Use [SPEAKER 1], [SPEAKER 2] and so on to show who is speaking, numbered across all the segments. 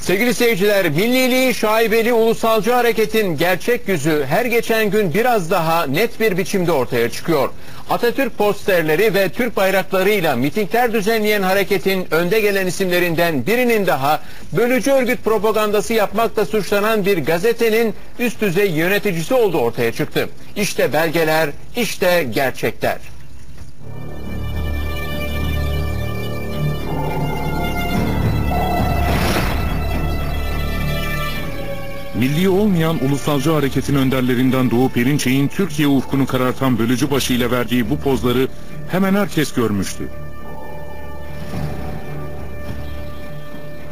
[SPEAKER 1] Sevgili seyirciler, milliliği şaibeli ulusalcı hareketin gerçek yüzü her geçen gün biraz daha net bir biçimde ortaya çıkıyor. Atatürk posterleri ve Türk bayraklarıyla mitingler düzenleyen hareketin önde gelen isimlerinden birinin daha bölücü örgüt propagandası yapmakla suçlanan bir gazetenin üst düzey yöneticisi olduğu ortaya çıktı. İşte belgeler, işte gerçekler.
[SPEAKER 2] Milli olmayan ulusalcı hareketin önderlerinden Doğu Perinçek'in Türkiye ufkunu karartan bölücü başıyla verdiği bu pozları hemen herkes görmüştü.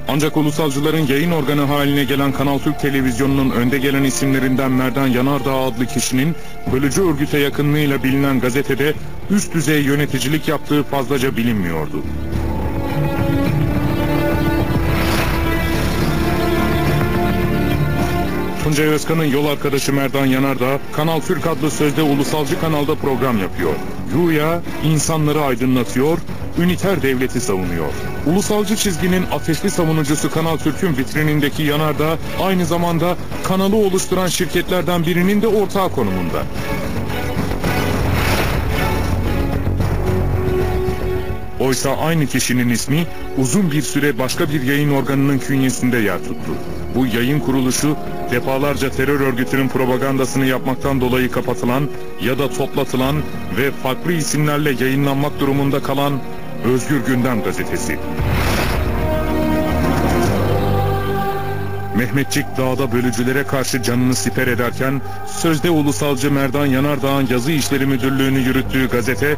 [SPEAKER 2] Ancak ulusalcıların yayın organı haline gelen Kanal Türk Televizyonu'nun önde gelen isimlerinden Merdan Yanardağ adlı kişinin bölücü örgüte yakınlığıyla bilinen gazetede üst düzey yöneticilik yaptığı fazlaca bilinmiyordu. Tuncay Özkan'ın yol arkadaşı Merdan Yanardağ, Kanal Türk adlı sözde ulusalcı kanalda program yapıyor. Güya insanları aydınlatıyor, üniter devleti savunuyor. Ulusalcı çizginin ateşli savunucusu Kanal Türk'ün vitrinindeki Yanardağ, aynı zamanda kanalı oluşturan şirketlerden birinin de ortağı konumunda. Oysa aynı kişinin ismi uzun bir süre başka bir yayın organının künyesinde yer tuttu. Bu yayın kuruluşu defalarca terör örgütünün propagandasını yapmaktan dolayı kapatılan ya da toplatılan ve farklı isimlerle yayınlanmak durumunda kalan Özgür Gündem gazetesi. Mehmetçik dağda bölücülere karşı canını siper ederken sözde ulusalcı Merdan Yanardağ'ın yazı işleri müdürlüğünü yürüttüğü gazete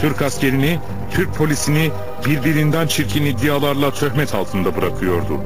[SPEAKER 2] Türk askerini, Türk polisini birbirinden çirkin iddialarla töhmet altında bırakıyordu.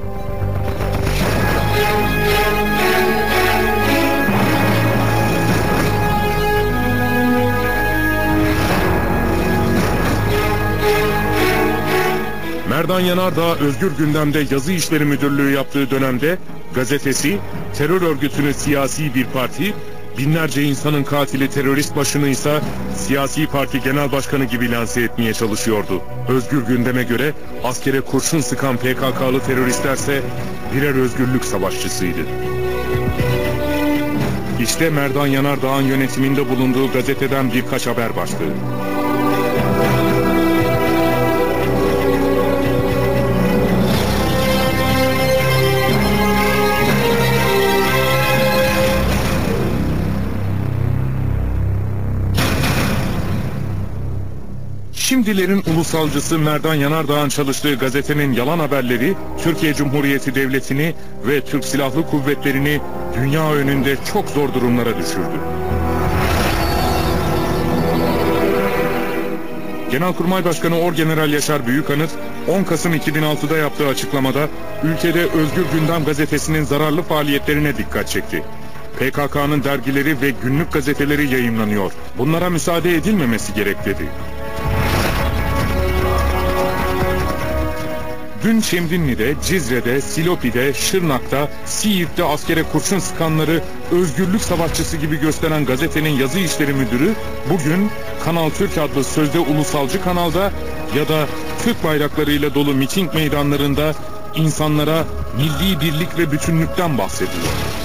[SPEAKER 2] Merdan Yanardağ Özgür Gündem'de yazı işleri müdürlüğü yaptığı dönemde gazetesi terör örgütünü siyasi bir parti, binlerce insanın katili terörist başını ise siyasi parti genel başkanı gibi lanse etmeye çalışıyordu. Özgür Gündem'e göre askere kurşun sıkan PKK'lı teröristlerse birer özgürlük savaşçısıydı. İşte Merdan Yanardağ'ın yönetiminde bulunduğu gazeteden birkaç haber başlığı. Şimdilerin ulusalcısı Merdan Yanardağ'ın çalıştığı gazetenin yalan haberleri Türkiye Cumhuriyeti Devleti'ni ve Türk Silahlı Kuvvetleri'ni dünya önünde çok zor durumlara düşürdü. Genelkurmay Başkanı Orgeneral Yaşar Büyükanıt 10 Kasım 2006'da yaptığı açıklamada ülkede Özgür Gündem gazetesinin zararlı faaliyetlerine dikkat çekti. PKK'nın dergileri ve günlük gazeteleri yayınlanıyor. Bunlara müsaade edilmemesi gerek dedi. Dün Şemdinli'de, Cizre'de, Silopi'de, Şırnak'ta, Siirt'te askere kurşun sıkanları özgürlük savaşçısı gibi gösteren gazetenin yazı işleri müdürü bugün Kanal Türk adlı sözde ulusalcı kanalda ya da Türk bayraklarıyla dolu miting meydanlarında insanlara milli birlik ve bütünlükten bahsediyor.